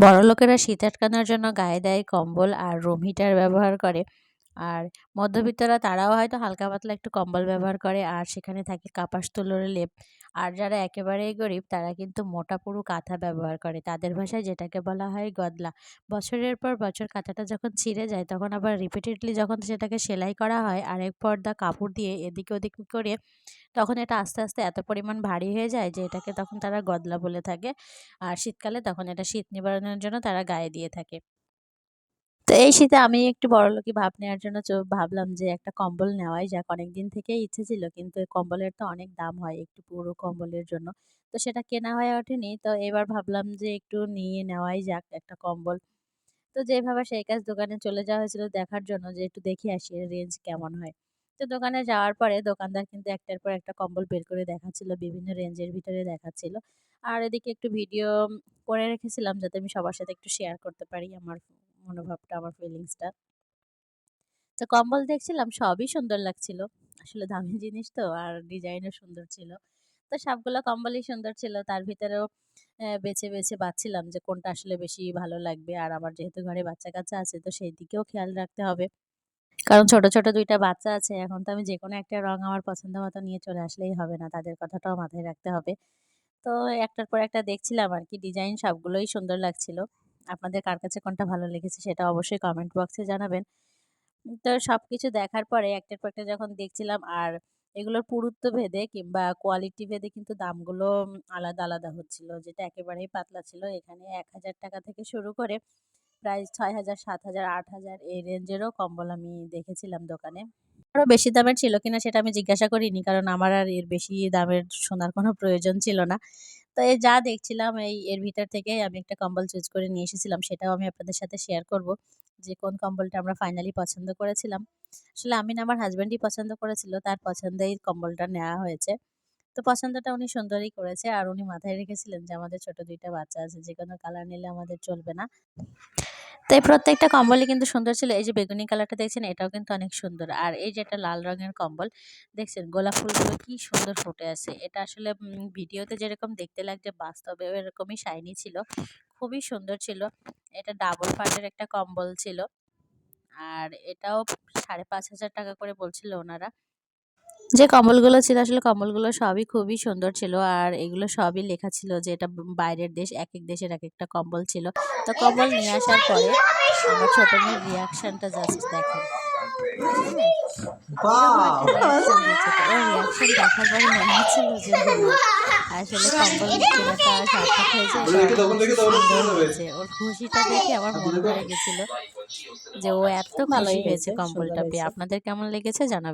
বড়লোকেরা শীত আটকানোর জন্য গায়ে দেয় কম্বল আর রুম হিটার ব্যবহার করে। আর মধ্যবিত্তরা তারাও হয়তো হালকা পাতলা একটু কম্বল ব্যবহার করে আর সেখানে থাকে কাপাস তুলোর লেপ। আর যারা একেবারেই গরিব তারা কিন্তু মোটা পুরু কাঁথা ব্যবহার করে। তাদের ভাষায় যেটাকে বলা হয় গদলা। বছরের পর বছর কাঁথাটা যখন ছিঁড়ে যায় তখন আবার রিপিটেডলি যখন সেটাকে সেলাই করা হয় আর এক পর্দা কাপড় দিয়ে এদিক ওদিক করে তখন এটা আস্তে আস্তে এত পরিমাণ ভারী হয়ে যায় যে এটাকে তখন তারা গদলা বলে থাকে। আর শীতকালে তখন এটা শীত নিবারণের জন্য তারা গায়ে দিয়ে থাকে। তো এই শীতে আমি একটু বড়লোকি ভাব নেওয়ার জন্য ভাবলাম যে একটা কম্বল নেওয়াই যাক। অনেকদিন থেকেই ইচ্ছে ছিল, কিন্তু কম্বলের তো অনেক দাম হয় একটু পুরো কম্বলের জন্য। তো সেটা কেনা হয়ে ওঠেনি। তো এবার ভাবলাম যে একটু নিয়ে নেওয়াই যাক একটা কম্বল। তো যেভাবে সেই কাজ দোকানে চলে যাওয়া হয়েছিল দেখার জন্য যে একটু দেখে আসি রেঞ্জ কেমন হয়। তো দোকানে যাওয়ার পরে দোকানদার কিন্তু একটার পর একটা কম্বল বের করে দেখাচ্ছিল। বিভিন্ন রেঞ্জের ভিতরে দেখাচ্ছিল। আর এদিকে একটু ভিডিও করে রেখেছিলাম যাতে আমি সবার সাথে একটু শেয়ার করতে পারি আমার মনোভাবটা, আমার ফিলিংসটা। তো কম্বল দেখছিলাম সবই সুন্দর লাগছিল। আসলে দামি জিনিস তো আর ডিজাইনও সুন্দর ছিল। তো সবগুলো কম্বলই সুন্দর ছিল। তার ভিতরেও বেছে, বেছে বাছছিলাম যে কোনটা আসলে বেশি ভালো লাগবে। আর আমার যেহেতু ঘরে বাচ্চা-কাচ্চা আছে তো সেই দিকেও খেয়াল রাখতে হবে। কারণ ছোট, ছোট দুইটা বাচ্চা আছে। এখন তো আমি যে কোনো একটা রং আমার পছন্দ মতো নিয়ে চলে আসলেই হবে না। তাদের কথাটাও মাথায় রাখতে হবে। তো একটার পর একটা দেখছিলাম আর কি ডিজাইন সবগুলোই সুন্দর লাগছিল। আপনাদের কার কাছে কোনটা ভালো লেগেছে সেটা অবশ্যই কমেন্ট বক্সে জানাবেন। তো সব কিছু দেখার পরে একটার পর একটা যখন দেখছিলাম আর এগুলোর পুরুত্ব ভেদে কিংবা কোয়ালিটি ভেদে কিন্তু দামগুলো আলাদা, আলাদা হচ্ছিল। যেটা একেবারেই পাতলা ছিল এখানে ৳১,০০০ থেকে শুরু করে প্রায় ছয় হাজার সাত হাজার আট হাজার এই রেঞ্জেরও কম্বল আমি দেখেছিলাম দোকানে। আরও বেশি দামের ছিল কিনা সেটা আমি জিজ্ঞাসা করিনি। কারণ আমার আর এর বেশি দামের শোনার কোনো প্রয়োজন ছিল না। তো এই যা দেখছিলাম এই এর ভিতর থেকে আমি একটা কম্বল চুজ করে নিয়ে এসেছিলাম। সেটাও আমি আপনাদের সাথে শেয়ার করব। যে কোন কম্বলটা আমরা ফাইনালি পছন্দ করেছিলাম। আসলে আমি না, আমার হাজব্যান্ডই পছন্দ করেছিল। তার পছন্দেই কম্বলটা নেওয়া হয়েছে। তো পছন্দটা উনি সুন্দরই করেছে। আর উনি মাথায় রেখেছিলেন যে আমাদের ছোট দুইটা বাচ্চা আছে। যে কোনো কালার নিলে আমাদের চলবে না। তো এই প্রত্যেকটা কম্বলই কিন্তু সুন্দর ছিল। এই যে বেগুনি কালারটা দেখছেন এটাও কিন্তু অনেক সুন্দর। আর এই যে একটা লাল রঙের কম্বল দেখছেন গোলাপ ফুলগুলো কি সুন্দর ফুটে আছে। এটা আসলে ভিডিওতে যেরকম দেখতে লাগছে বাস্তবে এরকমই শাইনি ছিল। খুবই সুন্দর ছিল। এটা ডাবল পার্টের একটা কম্বল ছিল। আর এটাও ৳৫,৫০০ করে বলছিল ওনারা। যে কম্বলগুলো ছিল আসলে কম্বলগুলো সবই খুবই সুন্দর ছিল। আর এগুলো সবই লেখা ছিল যে এটা বাইরের দেশ। এক এক দেশের এক একটা কম্বল ছিল। তো কম্বল নিয়ে আসার পরে আমার ছোট মেয়ের রিঅ্যাকশনটা জাস্ট দেখেন। হ্যাঁ? দেখার পরে মনে হচ্ছিল যে না আসলে কম্বল কেনাটা সার্থক হয়েছে। ওর খুশিটা দেখে আমার মন গেছিল। যে ও এত খুশি হয়েছে কম্বলটা পেয়ে। আপনাদের কেমন লেগেছে জানাবেন।